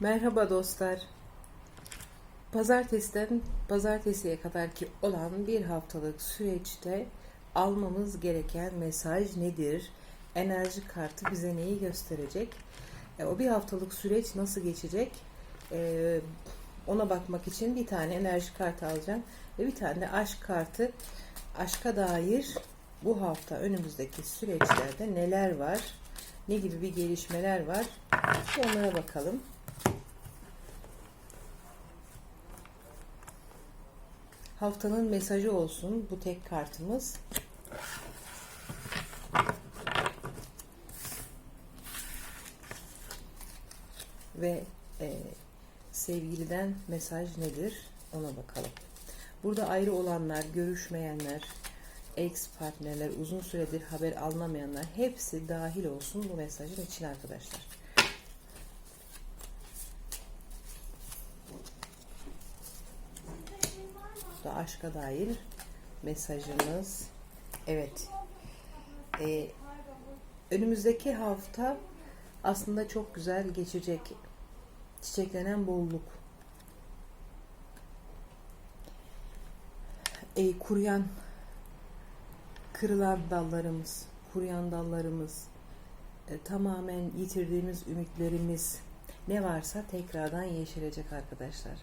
Merhaba dostlar. Pazartesiden pazartesiye kadar ki olan bir haftalık süreçte almamız gereken mesaj nedir? Enerji kartı bize neyi gösterecek? E, o bir haftalık süreç nasıl geçecek? E, ona bakmak için bir tane enerji kartı alacağım ve bir tane de aşk kartı. Aşka dair bu hafta önümüzdeki süreçlerde neler var? Ne gibi bir gelişmeler var? Onlara bakalım. Haftanın mesajı olsun bu tek kartımız. Ve e, sevgiliden mesaj nedir ona bakalım. Burada ayrı olanlar, görüşmeyenler, ex partnerler, uzun süredir haber alınamayanlar hepsi dahil olsun bu mesajın için arkadaşlar. Bu da aşka dair mesajımız. Evet. Ee, önümüzdeki hafta aslında çok güzel geçecek. Çiçeklenen bolluk. Ee, kuruyan kırılan dallarımız, kuruyan dallarımız, e, tamamen yitirdiğimiz ümitlerimiz ne varsa tekrardan yeşerecek arkadaşlar.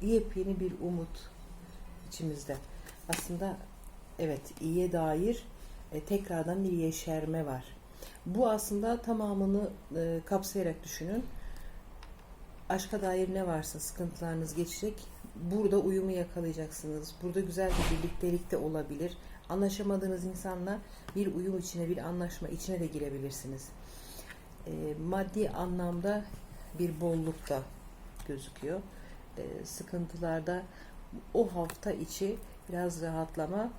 Yepyeni bir umut içimizde. Aslında evet iyiye dair e, tekrardan bir yeşerme var. Bu aslında tamamını e, kapsayarak düşünün. Aşka dair ne varsa sıkıntılarınız geçecek. Burada uyumu yakalayacaksınız. Burada güzel bir birliktelik de olabilir. Anlaşamadığınız insanla bir uyum içine, bir anlaşma içine de girebilirsiniz. E, maddi anlamda bir bolluk da gözüküyor. E, sıkıntılarda o hafta içi biraz rahatlama,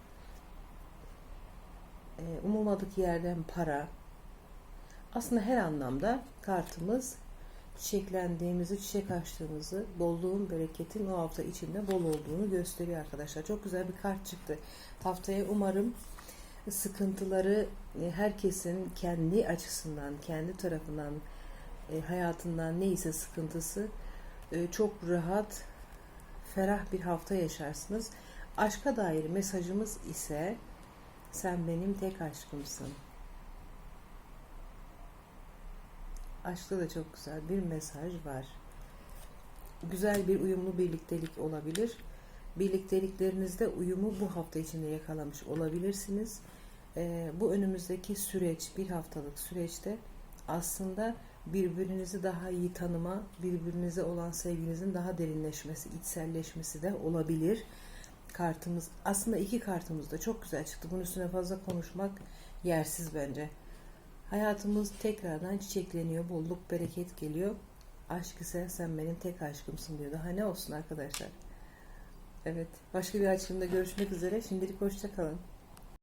e, umulmadık yerden para. Aslında her anlamda kartımız çiçeklendiğimizi, çiçek açtığımızı, bolluğun, bereketin o hafta içinde bol olduğunu gösteriyor arkadaşlar. Çok güzel bir kart çıktı. Haftaya umarım sıkıntıları e, herkesin kendi açısından, kendi tarafından, e, hayatından neyse sıkıntısı e, çok rahat, ferah bir hafta yaşarsınız. Aşka dair mesajımız ise sen benim tek aşkımsın. Aşkta da çok güzel bir mesaj var. Güzel bir uyumlu birliktelik olabilir. Birlikteliklerinizde uyumu bu hafta içinde yakalamış olabilirsiniz. Ee, bu önümüzdeki süreç, bir haftalık süreçte aslında birbirinizi daha iyi tanıma, birbirinize olan sevginizin daha derinleşmesi, içselleşmesi de olabilir. Kartımız, aslında iki kartımız da çok güzel çıktı. Bunun üstüne fazla konuşmak yersiz bence. Hayatımız tekrardan çiçekleniyor, bolluk, bereket geliyor. Aşk ise sen benim tek aşkımsın diyor. Daha ne olsun arkadaşlar. Evet, başka bir açılımda görüşmek üzere. Şimdilik hoşça kalın.